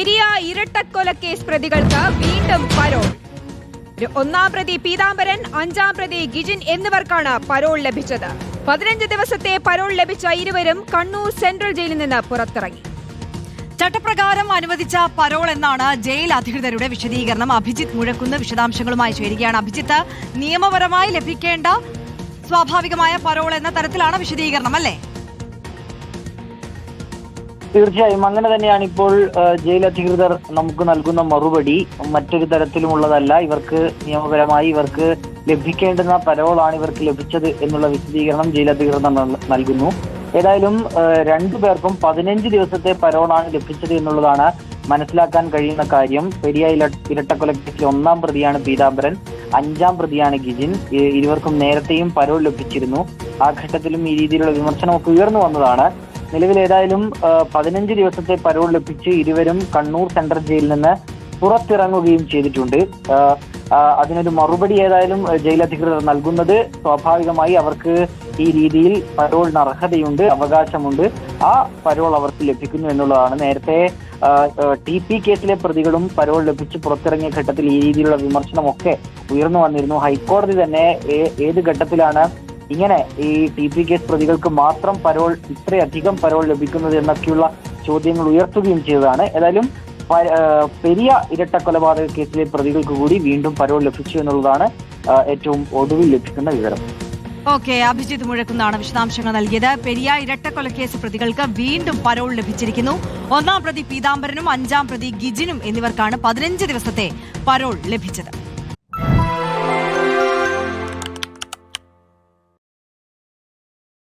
പെരിയ ഇരട്ടക്കൊലക്കേസ് പ്രതികൾക്ക് വീണ്ടും പരോൾ. ഒന്നാം പ്രതി പീതാംബരൻ അഞ്ചാം പ്രതി ഗിജിൻ എന്നിവർക്കാണ് പരോൾ ലഭിച്ചത്. പതിനഞ്ച് ദിവസത്തെ പരോൾ ലഭിച്ച ഇരുവരും കണ്ണൂർ സെൻട്രൽ ജയിലിൽ നിന്ന് പുറത്തിറങ്ങി. ചട്ടപ്രകാരം അനുവദിച്ച പരോൾ എന്നാണ് ജയിൽ അധികൃതരുടെ വിശദീകരണം. അഭിജിത്ത് മുഴക്കുന്ന വിശദാംശങ്ങളുമായി ചേരുകയാണ് അഭിജിത്ത്. നിയമപരമായി ലഭിക്കേണ്ട സ്വാഭാവികമായ പരോൾ എന്ന തരത്തിലാണ് വിശദീകരണം അല്ലേ? തീർച്ചയായും അങ്ങനെ തന്നെയാണ് ഇപ്പോൾ ജയിൽ അധികൃതർ നമുക്ക് നൽകുന്ന മറുപടി. മറ്റൊരു തരത്തിലുമുള്ളതല്ല ഇവർക്ക് നിയമപരമായി ഇവർക്ക് ലഭിക്കേണ്ടുന്ന പരോളാണ് ഇവർക്ക് ലഭിച്ചത് എന്നുള്ള വിശദീകരണം ജയിൽ അധികൃതർ നൽ- നൽകുന്നു. ഏതായാലും രണ്ടു പേർക്കും പതിനഞ്ച് ദിവസത്തെ പരോളാണ് ലഭിച്ചത് എന്നുള്ളതാണ് മനസ്സിലാക്കാൻ കഴിയുന്ന കാര്യം. പെരിയ ഇരട്ടക്കൊലക്കേസിലെ ഒന്നാം പ്രതിയാണ് പീതാംബരൻ അഞ്ചാം പ്രതിയാണ് ഗിജിൻ. ഇരുവർക്കും നേരത്തെയും പരോൾ ലഭിച്ചിരുന്നു. ആ ഘട്ടത്തിലും ഈ രീതിയിലുള്ള വിമർശനമൊക്കെ ഉയർന്നു വന്നതാണ്. നിലവിൽ ഏതായാലും പതിനഞ്ച് ദിവസത്തെ പരോൾ ലഭിച്ച് ഇരുവരും കണ്ണൂർ സെൻട്രൽ ജയിലിൽ നിന്ന് പുറത്തിറങ്ങുകയും ചെയ്തിട്ടുണ്ട്. അതിനൊരു മറുപടി ഏതായാലും ജയിൽ അധികൃതർ നൽകുന്നത് സ്വാഭാവികമായി അവർക്ക് ഈ രീതിയിൽ പരോളിന് അർഹതയുണ്ട് അവകാശമുണ്ട്. ആ പരോൾ അവർക്ക് ലഭിക്കുന്നു എന്നുള്ളതാണ്. നേരത്തെ ടി പി കേസിലെ പ്രതികളും പരോൾ ലഭിച്ച് പുറത്തിറങ്ങിയ ഘട്ടത്തിൽ ഈ രീതിയിലുള്ള വിമർശനമൊക്കെ ഉയർന്നു വന്നിരുന്നു. ഹൈക്കോടതി തന്നെ ഏത് ഘട്ടത്തിലാണ് ഇങ്ങനെ ഈ ടി പി കേസ് പ്രതികൾക്ക് മാത്രം പരോൾ ഇത്രയധികം പരോൾ ലഭിക്കുന്നത് എന്നൊക്കെയുള്ള ചോദ്യങ്ങൾ ഉയർത്തുകയും ചെയ്തതാണ്. ഏതായാലും പെരിയ ഇരട്ട കൊലപാതക കേസിലെ പ്രതികൾക്ക് കൂടി വീണ്ടും പരോൾ ലഭിച്ചു എന്നുള്ളതാണ് ഏറ്റവും ഒടുവിൽ ലഭിക്കുന്ന വിവരം. ഓക്കെ അഭിജിത്ത് മുഴക്കുന്നാണ് വിശദാംശങ്ങൾ നൽകിയത്. പെരിയ ഇരട്ടക്കൊലക്കേസ് പ്രതികൾക്ക് വീണ്ടും പരോൾ ലഭിച്ചിരിക്കുന്നു. ഒന്നാം പ്രതി പീതാംബരനും അഞ്ചാം പ്രതി ഗിജിനും എന്നിവർക്കാണ് പതിനഞ്ച് ദിവസത്തെ പരോൾ ലഭിച്ചത്.